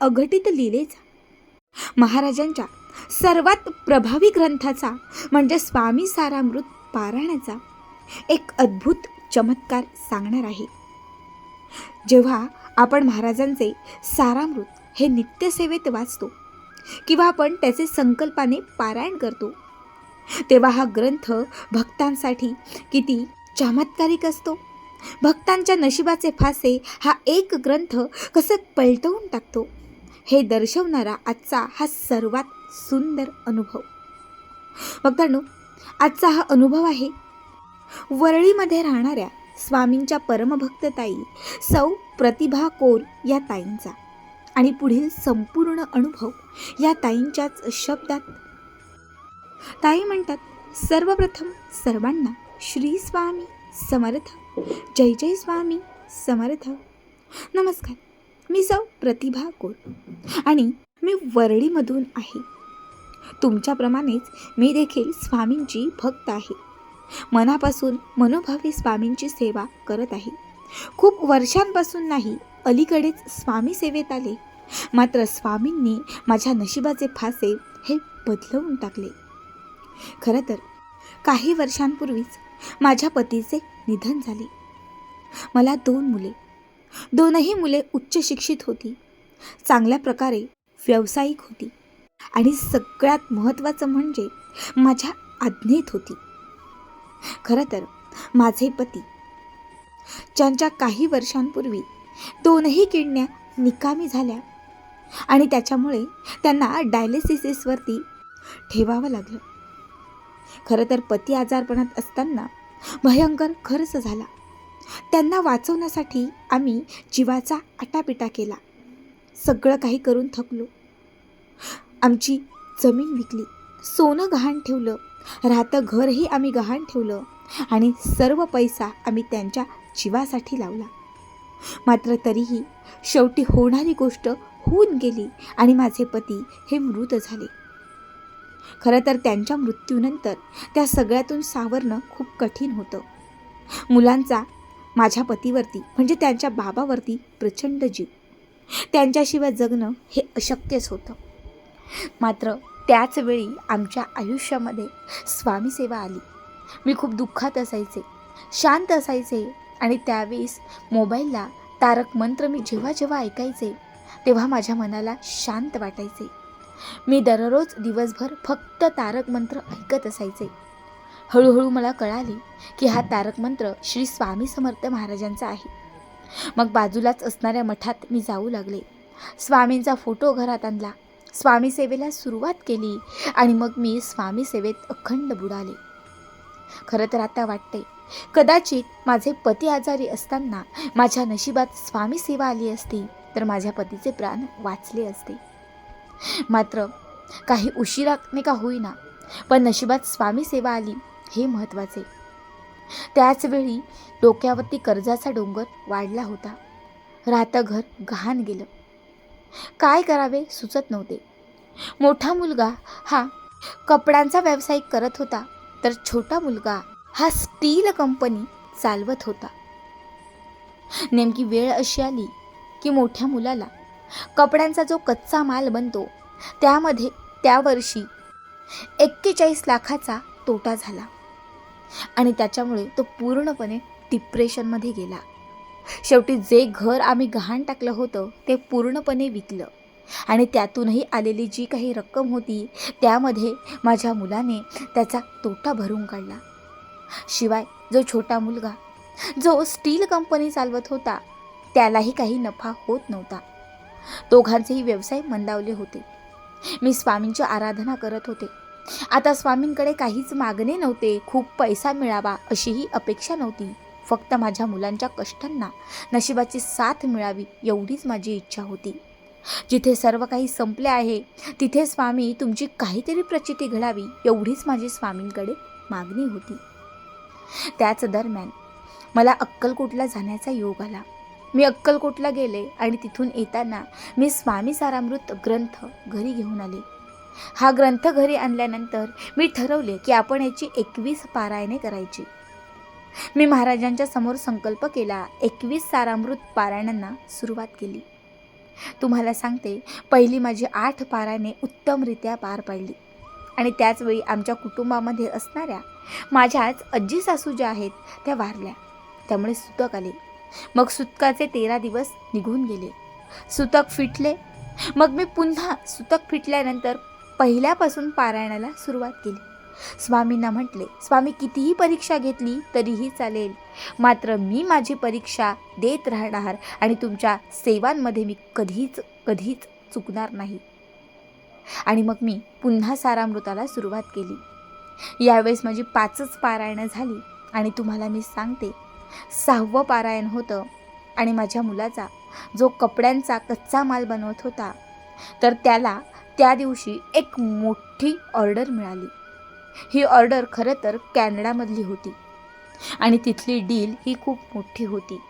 अघटित लिहिलेच महाराजांच्या सर्वात प्रभावी ग्रंथाचा म्हणजे स्वामी सारामृत पारायणाचा एक अद्भुत चमत्कार सांगणार आहे. जेव्हा आपण महाराजांचे सारामृत हे नित्यसेवेत वाचतो किंवा आपण त्याचे संकल्पाने पारायण करतो तेव्हा हा ग्रंथ भक्तांसाठी किती चमत्कारिक असतो. भक्तांच्या नशिबाचे फासे हा एक ग्रंथ कसं पलटवून टाकतो. हे दर्शवणारा आजचा हा सर्वात सुंदर अनुभव. भक्तांनो आजचा हा अनुभव आहे वरळीमध्ये राहणाऱ्या स्वामींच्या परमभक्त ताई सौ प्रतिभा कोर या ताईंचा. आणि पुढील संपूर्ण अनुभव या ताईंच्याच शब्दात. ताई म्हणतात सर्वप्रथम सर्वांना श्री स्वामी समर्थ जय जय स्वामी समर्थ. नमस्कार. मी जाऊ प्रतिभा कोर आणि मी वरळीमधून आहे. तुमच्याप्रमाणेच मी देखील स्वामींची भक्त आहे. मनापासून मनोभावे स्वामींची सेवा करत आहे. खूप वर्षांपासून नाही अलीकडेच स्वामी सेवेत आले. मात्र स्वामींनी माझ्या नशिबाचे फासे हे बदलवून टाकले. खरं तर काही वर्षांपूर्वीच माझ्या पतीचे निधन झाले. मला दोन मुले दोनही मुले उच्च शिक्षित होती. चांगल्या प्रकारे व्यावसायिक होती. आणि सगळ्यात महत्त्वाचं म्हणजे माझ्या आज्ञेत होती. खरं तर माझे पती ज्यांच्या काही वर्षांपूर्वी दोनही किडण्या निकामी झाल्या आणि त्याच्यामुळे त्यांना डायलिसिसवरती ठेवावं लागलं. खरं तर पती आजारपणात असताना भयंकर खर्च झाला. त्यांना वाचवण्यासाठी आम्ही जीवाचा आटापिटा केला. सगळं काही करून थकलो. आमची जमीन विकली. सोनं गहाण ठेवलं. राहतं घरही आम्ही गहाण ठेवलं. आणि सर्व पैसा आम्ही त्यांच्या जीवासाठी लावला. मात्र तरीही शेवटी होणारी गोष्ट होऊन गेली आणि माझे पती हे मृत झाले. खरं तर त्यांच्या मृत्यूनंतर त्या सगळ्यातून सावरणं खूप कठीण होतं. मुलांचा माझ्या पतीवरती म्हणजे त्यांच्या बाबावरती प्रचंड जीव. त्यांच्याशिवाय जगणं हे अशक्यच होतं. मात्र त्याचवेळी आमच्या आयुष्यामध्ये स्वामीसेवा आली. मी खूप दुःखात असायचे शांत असायचे आणि त्यावेळेस मोबाईलला तारक मंत्र मी जेव्हा जेव्हा ऐकायचे तेव्हा माझ्या मनाला शांत वाटायचे. मी दररोज दिवसभर फक्त तारक मंत्र ऐकत असायचे. हळूहळू मला कळाले की हा तारक मंत्र श्री स्वामी समर्थ महाराजांचा आहे. मग बाजूलाच असणाऱ्या मठात मी जाऊ लागले. स्वामींचा फोटो घरात आणला. स्वामी सेवेला सुरुवात केली आणि मग मी स्वामी सेवेत अखंड बुडाले. खरं तर आता वाटते कदाचित माझे पती आजारी असताना माझ्या नशिबात स्वामी सेवा आली असती तर माझ्या पतीचे प्राण वाचले असते. मात्र काही उशिराने का होईना पण नशिबात स्वामी सेवा आली हे महत्त्वाचे. त्याचवेळी डोक्यावरती कर्जाचा डोंगर वाढला होता. राहतं घर गहाण गेलं. काय करावे सुचत नव्हते. मोठा मुलगा हा कपड्यांचा व्यवसाय करत होता तर छोटा मुलगा हा स्टील कंपनी चालवत होता. नेमकी वेळ अशी आली की मोठ्या मुलाला कपड्यांचा जो कच्चा माल बनतो त्यामध्ये त्या वर्षी एक्केचाळीस लाखाचा तोटा झाला. आणि त्याच्यामुळे तो पूर्णपणे डिप्रेशनमध्ये गेला. शेवटी जे घर आम्ही गहाण टाकलं होतं ते पूर्णपणे विकलं. आणि त्यातूनही आलेली जी काही रक्कम होती त्यामध्ये माझ्या मुलाने त्याचा तोटा भरून काढला. शिवाय जो छोटा मुलगा जो स्टील कंपनी चालवत होता त्यालाही काही नफा होत नव्हता. दोघांचेही व्यवसाय मंदावले होते. मी स्वामींची आराधना करत होते. आता स्वामींकडे काहीच मागणे नव्हते. खूप पैसा मिळावा अशीही अपेक्षा नव्हती. फक्त माझ्या मुलांच्या कष्टांना नशिबाची साथ मिळावी एवढीच माझी इच्छा होती. जिथे सर्व काही संपले आहे तिथे स्वामी तुमची काहीतरी प्रचिती घडावी एवढीच माझी स्वामींकडे मागणी होती. त्याच दरम्यान मला अक्कलकोटला जाण्याचा योग आला. मी अक्कलकोटला गेले आणि तिथून येताना मी स्वामी सारामृत ग्रंथ घरी घेऊन आले. हा ग्रंथ घरी आणल्यानंतर मी ठरवले की आपण याची एकवीस पारायणे करायची. मी महाराजांच्या समोर संकल्प केला. एकवीस सारामृत पारायणांना सुरुवात केली. तुम्हाला सांगते पहिली माझी आठ पारायणे उत्तमरित्या पार पाडली. आणि त्याचवेळी आमच्या कुटुंबामध्ये असणाऱ्या माझ्याच आजी सासू ज्या आहेत त्या वारल्या. त्यामुळे सुतक आले. मग सुतकाचे तेरा दिवस निघून गेले. सुतक फिटले. मग मी पुन्हा सुतक फिटल्यानंतर पहिल्यापासून पारायणाला सुरुवात केली. स्वामींना म्हटले स्वामी कितीही परीक्षा घेतली तरीही चालेल. मात्र मी माझी परीक्षा देत राहणार आणि तुमच्या सेवांमध्ये मी कधीच कधीच चुकणार नाही. आणि मग मी पुन्हा सारामृताला सुरुवात केली. यावेळेस माझी पाचच पारायणं झाली आणि तुम्हाला मी सांगते सहावं पारायण होतं आणि माझ्या मुलाचा जो कपड्यांचा कच्चा माल बनवत होता तर त्याला त्या दिवशी एक मोठी ऑर्डर मिळाली. ही ऑर्डर खरं तर कॅनडामधली होती आणि तिथली डील ही खूप मोठी होती.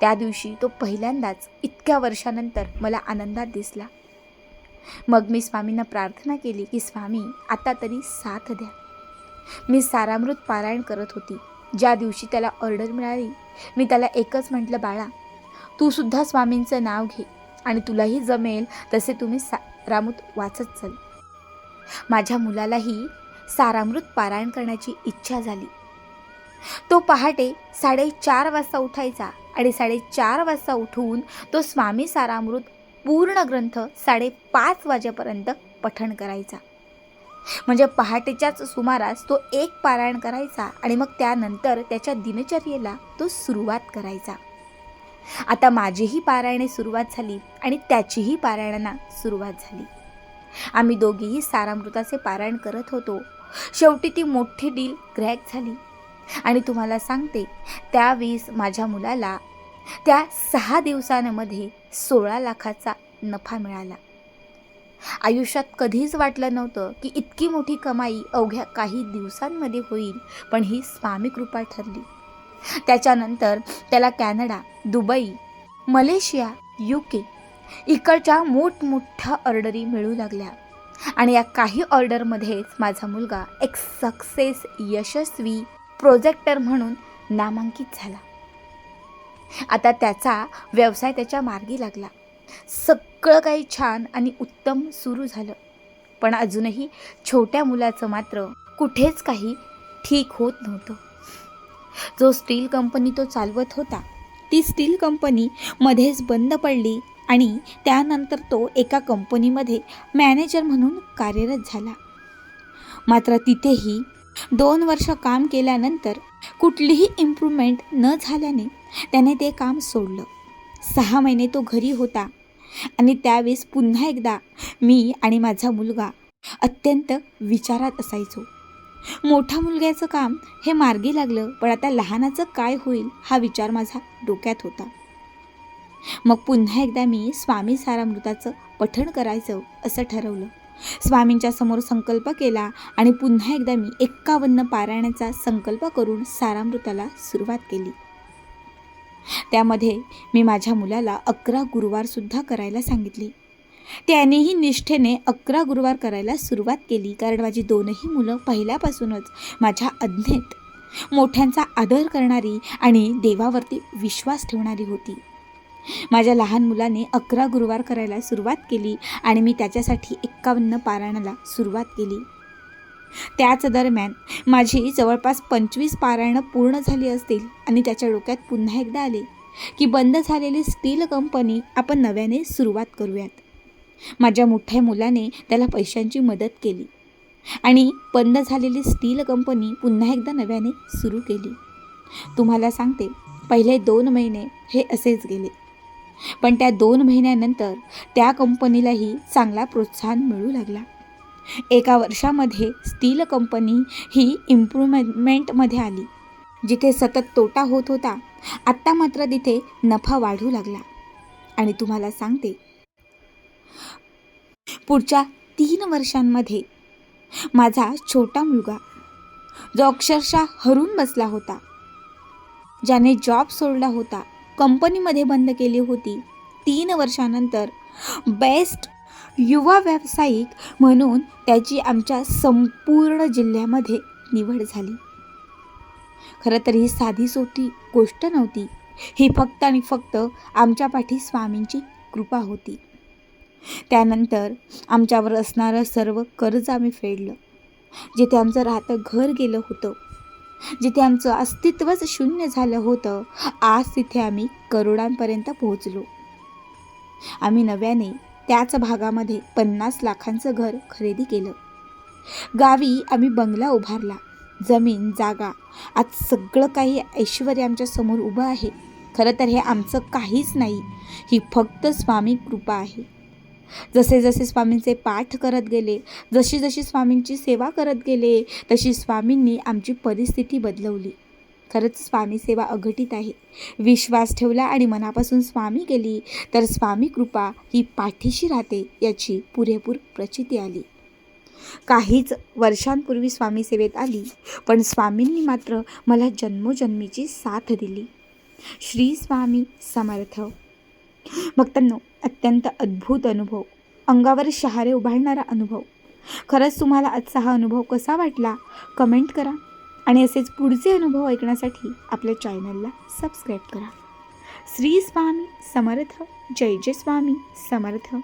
त्या दिवशी तो पहिल्यांदाच इतक्या वर्षानंतर मला आनंदात दिसला. मग मी स्वामींना प्रार्थना केली की स्वामी आता तरी साथ द्या. मी सारामृत पारायण करत होती. ज्या दिवशी त्याला ऑर्डर मिळाली मी त्याला एकच म्हटलं बाळा तू सुद्धा स्वामींचं नाव घे आणि तुलाही जमेल तसे तुम्ही सा रामूत वाचत चल माझ्या मुलालाही सारामृत पारायण करण्याची इच्छा झाली. तो पहाटे साडेचार वाजता उठायचा आणि साडेचार वाजता उठून तो स्वामी सारामृत पूर्ण ग्रंथ साडेपाच वाजेपर्यंत पठण करायचा. म्हणजे पहाटेच्याच सुमारास तो एक पारायण करायचा आणि मग त्यानंतर त्याच्या दिनचर्येला तो सुरुवात करायचा. आता माझीही पारायणे सुरुवात झाली आणि त्याचीही पारायणांना सुरुवात झाली. आम्ही दोघीही सारामृताचे पारायण करत होतो. शेवटी ती मोठी डील क्रॅक झाली. आणि तुम्हाला सांगते त्यावेळेस माझ्या मुलाला त्या सहा दिवसांमध्ये सोळा लाखाचा नफा मिळाला. आयुष्यात कधीच वाटलं नव्हतं की इतकी मोठी कमाई अवघ्या काही दिवसांमध्ये होईल पण ही स्वामी कृपा ठरली. त्याच्यानंतर त्याला Canada Dubai Malaysia U K इकडच्या मोठमोठ्या ऑर्डरी मिळू लागल्या. आणि या काही ऑर्डरमध्येच माझा मुलगा एक सक्सेस यशस्वी प्रोजेक्टर म्हणून नामांकित झाला. आता त्याचा व्यवसाय त्याच्या मार्गी लागला. सगळं काही छान आणि उत्तम सुरू झालं. पण अजूनही छोट्या मुलाचं मात्र कुठेच काही ठीक होत नव्हतं. जो स्टील कंपनी तो चालवत होता ती स्टील कंपनी मध्येच बंद पडली आणि त्यानंतर तो एका कंपनीमध्ये मॅनेजर म्हणून कार्यरत झाला. मात्र तिथेही दोन वर्ष काम केल्यानंतर कुठलीही इम्प्रूव्हमेंट न झाल्याने त्याने ते काम सोडलं. सहा महिने तो घरी होता आणि त्यावेळेस पुन्हा एकदा मी आणि माझा मुलगा अत्यंत विचारात असायचो. मोठ्या मुलग्याचं काम हे मार्गी लागलं पण आता लहानाचं काय होईल हा विचार माझा डोक्यात होता. मग पुन्हा एकदा मी स्वामी सारामृताचं पठण करायचं असं ठरवलं. स्वामींच्या समोर संकल्प केला आणि पुन्हा एकदा मी एक्कावन्न पारायणाचा संकल्प करून सारामृताला सुरुवात केली. त्यामध्ये मी माझ्या मुलाला अकरा गुरुवारसुद्धा करायला सांगितली. त्यानेही निष्ठेने अकरा गुरुवार करायला सुरुवात केली. कारण माझी दोनही मुलं पहिल्यापासूनच माझ्या अज्ञेत मोठ्यांचा आदर करणारी आणि देवावरती विश्वास ठेवणारी होती. माझ्या लहान मुलाने अकरा गुरुवार करायला सुरुवात केली आणि मी त्याच्यासाठी एक्कावन्न पारायणाला सुरुवात केली. त्याच दरम्यान माझी जवळपास पंचवीस पारायणं पूर्ण झाली असतील आणि त्याच्या डोक्यात पुन्हा एकदा आले की बंद झालेली स्टील कंपनी आपण नव्याने सुरुवात करूयात. माझ्या मोठ्या मुलाने त्याला पैशांची मदत केली. आणि बंद झालेली स्टील कंपनी पुन्हा एकदा नव्याने सुरू केली. तुम्हाला सांगते पहिले दोन महिने हे असेच गेले. पण त्या दोन महिन्यानंतर त्या कंपनीलाही चांगला प्रोत्साहन मिळू लागला. एका वर्षामध्ये स्टील कंपनी ही इम्प्रुव्हमेंटमध्ये आली. जिथे सतत तोटा होत होता आत्ता मात्र तिथे नफा वाढू लागला. आणि तुम्हाला सांगते पुढच्या तीन वर्षांमध्ये माझा छोटा मुलगा जो अक्षरशः हरून बसला होता. ज्याने जॉब सोडला होता कंपनीमध्ये बंद केली होती. तीन वर्षानंतर बेस्ट युवा व्यावसायिक म्हणून त्याची आमच्या संपूर्ण जिल्ह्यामध्ये निवड झाली. खरं तर ही साधी सोटी गोष्ट नव्हती. ही फक्त आणि फक्त आमच्या पाठी स्वामींची कृपा होती. त्यानंतर आमच्यावर असणारं सर्व कर्ज आम्ही फेडलं. जिथे आमचं राहतं घर गेलं होतं. जिथे आमचं अस्तित्वच शून्य झालं होतं आज तिथे आम्ही करोडांपर्यंत पोहोचलो. आम्ही नव्याने त्याच भागामध्ये पन्नास लाखांचं घर खरेदी केलं. गावी आम्ही बंगला उभारला. जमीन जागा आज सगळं काही ऐश्वर आमच्यासमोर उभं आहे. खरं तर हे आमचं काहीच नाही ही फक्त स्वामी कृपा आहे. जसे जसे स्वामींचे पाठ करत गेले जशी जशी स्वामींची सेवा करत गेले तशी स्वामींनी आमची परिस्थिती बदलवली. खरंच स्वामी सेवा अघटित आहे. विश्वास ठेवला आणि मनापासून स्वामी गेली तर स्वामी कृपा ही पाठीशी राहते याची पुरेपूर प्रचिती आली. काहीच वर्षांपूर्वी स्वामी सेवेत आली पण स्वामींनी मात्र मला जन्मोजन्मीची साथ दिली. श्री स्वामी समर्थ. भक्तांनो अत्यंत अद्भुत अनुभव. अंगावर शहारे उभारणारा अनुभव. खरंच तुम्हाला आजचा हा अनुभव कसा वाटला? कमेंट करा. आणि असेच पुढचे अनुभव ऐकण्यासाठी आपल्या चॅनलला सबस्क्राईब करा. श्री स्वामी समर्थ. जय जय स्वामी समर्थ.